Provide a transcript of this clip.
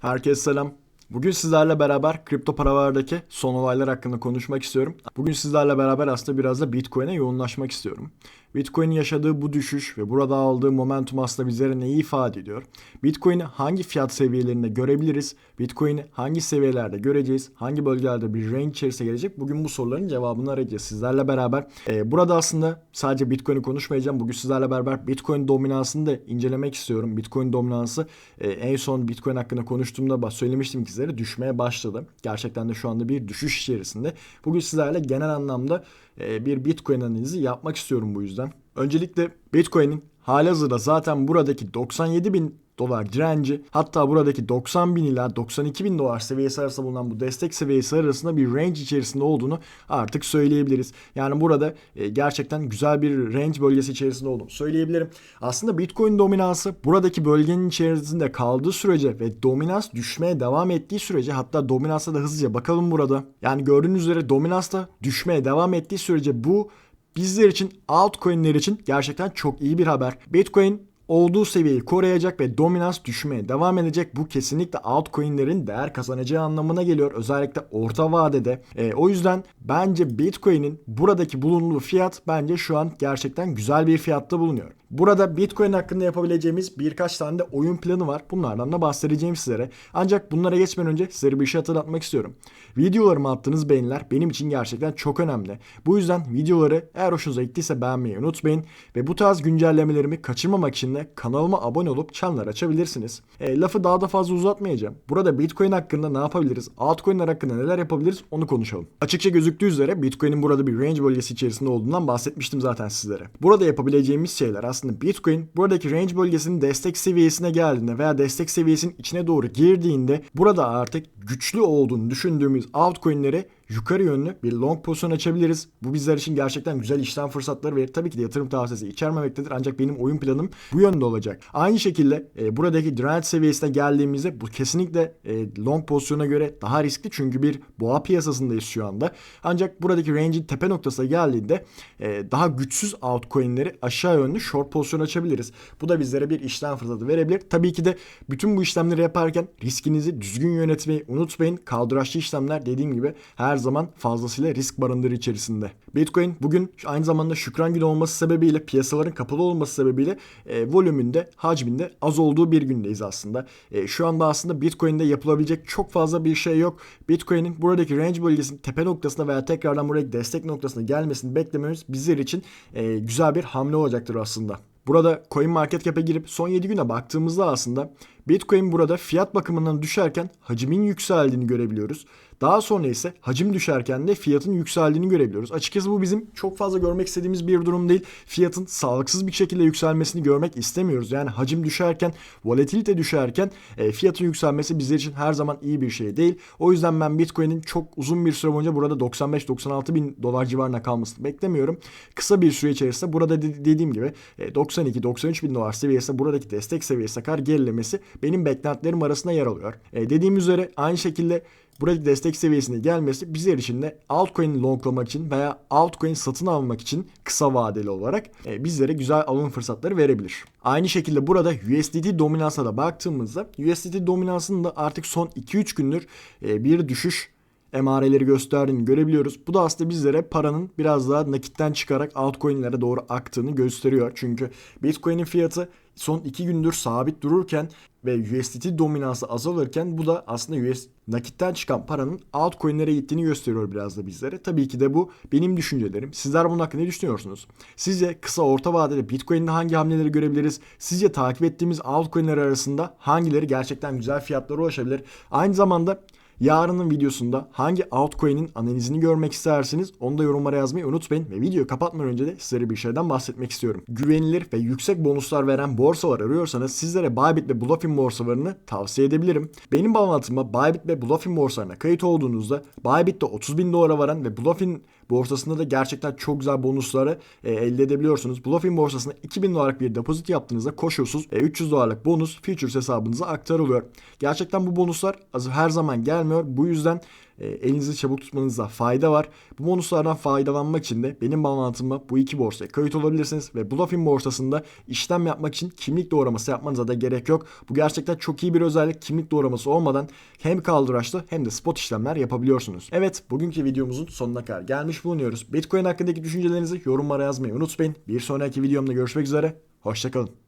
Herkese selam. Bugün sizlerle beraber kripto paralardaki son olaylar hakkında konuşmak istiyorum. Bugün sizlerle beraber aslında biraz da Bitcoin'e yoğunlaşmak istiyorum. Bitcoin'in yaşadığı bu düşüş ve burada aldığı momentum aslında bizlere neyi ifade ediyor? Bitcoin'i hangi fiyat seviyelerinde görebiliriz? Bitcoin'i hangi seviyelerde göreceğiz? Hangi bölgelerde bir range içerisine gelecek? Bugün bu soruların cevabını arayacağız sizlerle beraber. Ee, burada aslında sadece Bitcoin'i konuşmayacağım. Bugün sizlerle beraber Bitcoin dominansını da incelemek istiyorum. Bitcoin dominansı e, en son Bitcoin hakkında konuştuğumda söylemiştim ki sizlere düşmeye başladı. Gerçekten de şu anda bir düşüş içerisinde. Bugün sizlerle genel anlamda bir Bitcoin analizi yapmak istiyorum bu yüzden. Öncelikle Bitcoin'in halihazırda zaten buradaki 97 bin dolar direnci hatta buradaki 90 bin ila 92 bin dolar seviyesi arasında bulunan bu destek seviyesi arasında bir range içerisinde olduğunu artık söyleyebiliriz. Yani burada e, gerçekten güzel bir range bölgesi içerisinde olduğunu söyleyebilirim. Aslında Bitcoin dominansı buradaki bölgenin içerisinde kaldığı sürece ve dominans düşmeye devam ettiği sürece hatta dominansa da hızlıca bakalım burada. Yani gördüğünüz üzere dominans da düşmeye devam ettiği sürece bu bizler için altcoin'ler için gerçekten çok iyi bir haber. Bitcoin olduğu seviyeyi koruyacak ve dominans düşmeye devam edecek. Bu kesinlikle altcoin'lerin değer kazanacağı anlamına geliyor. Özellikle orta vadede. E, o yüzden bence Bitcoin'in buradaki bulunduğu fiyat bence şu an gerçekten güzel bir fiyatta bulunuyor. Burada Bitcoin hakkında yapabileceğimiz birkaç tane de oyun planı var. Bunlardan da bahsedeceğim sizlere. Ancak bunlara geçmeden önce sizlere bir şey hatırlatmak istiyorum. Videolarıma attığınız beğeniler benim için gerçekten çok önemli. Bu yüzden videoları eğer hoşunuza gittiyse beğenmeyi unutmayın. Ve bu tarz güncellemelerimi kaçırmamak için de kanalıma abone olup çanlar açabilirsiniz. E, lafı daha da fazla uzatmayacağım. Burada Bitcoin hakkında ne yapabiliriz? Altcoin'ler hakkında neler yapabiliriz? Onu konuşalım. Açıkça gözüktüğü üzere Bitcoin'in burada bir range bölgesi içerisinde olduğundan bahsetmiştim zaten sizlere. Burada yapabileceğimiz şeyler aslında Bitcoin buradaki range bölgesinin destek seviyesine geldiğinde veya destek seviyesinin içine doğru girdiğinde burada artık güçlü olduğunu düşündüğümüz altcoin'leri yukarı yönlü bir long pozisyon açabiliriz. Bu bizler için gerçekten güzel işlem fırsatları verir. Tabii ki de yatırım tavsiyesi içermemektedir ancak benim oyun planım bu yönde olacak. Aynı şekilde e, buradaki direnç seviyesine geldiğimizde bu kesinlikle e, long pozisyona göre daha riskli çünkü bir boğa piyasasındayız şu anda. Ancak buradaki range'in tepe noktasına geldiğinde e, daha güçsüz altcoin'leri aşağı yönlü short pozisyon açabiliriz. Bu da bizlere bir işlem fırsatı verebilir. Tabii ki de bütün bu işlemleri yaparken riskinizi düzgün yönetmeyi unutmayın. Kaldıraçlı işlemler dediğim gibi her zaman fazlasıyla risk barındırı içerisinde. Bitcoin bugün aynı zamanda şükran günü olması sebebiyle piyasaların kapalı olması sebebiyle e, volümünde, hacminde az olduğu bir gündeyiz aslında. E, şu anda aslında Bitcoin'de yapılabilecek çok fazla bir şey yok. Bitcoin'in buradaki range bölgesinin tepe noktasına veya tekrardan buradaki destek noktasına gelmesini beklememiz bizler için e, güzel bir hamle olacaktır aslında. Burada CoinMarketCap'e girip son 7 güne baktığımızda aslında Bitcoin burada fiyat bakımından düşerken hacmin yükseldiğini görebiliyoruz. Daha sonra ise hacim düşerken de fiyatın yükseldiğini görebiliyoruz. Açıkçası bu bizim çok fazla görmek istediğimiz bir durum değil. Fiyatın sağlıksız bir şekilde yükselmesini görmek istemiyoruz. Yani hacim düşerken, volatilite düşerken e, fiyatın yükselmesi bizler için her zaman iyi bir şey değil. O yüzden ben Bitcoin'in çok uzun bir süre boyunca burada 95-96 bin dolar civarına kalmasını beklemiyorum. Kısa bir süre içerisinde burada de- dediğim gibi e, 92-93 bin dolar seviyesinde buradaki destek seviyesine kadar gerilemesi benim beklentilerim arasında yer alıyor. E, dediğim üzere aynı şekilde buradaki destek seviyesine gelmesi bizler için de altcoin longlamak için veya altcoin satın almak için kısa vadeli olarak e, bizlere güzel alım fırsatları verebilir. Aynı şekilde burada USDT dominansına da baktığımızda USDT dominansının da artık son 2-3 gündür e, bir düşüş emareleri gösterdiğini görebiliyoruz. Bu da aslında bizlere paranın biraz daha nakitten çıkarak altcoin'lere doğru aktığını gösteriyor. Çünkü Bitcoin'in fiyatı son 2 gündür sabit dururken ve USDT dominansı azalırken bu da aslında US nakitten çıkan paranın altcoin'lere gittiğini gösteriyor biraz da bizlere. Tabii ki de bu benim düşüncelerim. Sizler bunun hakkında ne düşünüyorsunuz? Sizce kısa orta vadede Bitcoin'de hangi hamleleri görebiliriz? Sizce takip ettiğimiz altcoin'ler arasında hangileri gerçekten güzel fiyatlara ulaşabilir? Aynı zamanda Yarının videosunda hangi altcoin'in analizini görmek istersiniz onu da yorumlara yazmayı unutmayın ve videoyu kapatmadan önce de sizlere bir şeyden bahsetmek istiyorum. Güvenilir ve yüksek bonuslar veren borsalar arıyorsanız sizlere Bybit ve Bluffin borsalarını tavsiye edebilirim. Benim bağlantıma Bybit ve Bluffin borsalarına kayıt olduğunuzda Bybit'te 30 bin dolara varan ve Bluffin borsasında da gerçekten çok güzel bonusları e, elde edebiliyorsunuz. Bluffin borsasında 2000 dolarlık bir depozit yaptığınızda koşulsuz e, 300 dolarlık bonus futures hesabınıza aktarılıyor. Gerçekten bu bonuslar her zaman gelmiyor gelmiyor. Bu yüzden e, elinizi çabuk tutmanızda fayda var. Bu bonuslardan faydalanmak için de benim bağlantıma bu iki borsaya kayıt olabilirsiniz ve Bluffin borsasında işlem yapmak için kimlik doğraması yapmanıza da gerek yok. Bu gerçekten çok iyi bir özellik. Kimlik doğraması olmadan hem kaldıraçlı hem de spot işlemler yapabiliyorsunuz. Evet bugünkü videomuzun sonuna kadar gelmiş bulunuyoruz. Bitcoin hakkındaki düşüncelerinizi yorumlara yazmayı unutmayın. Bir sonraki videomda görüşmek üzere. Hoşçakalın.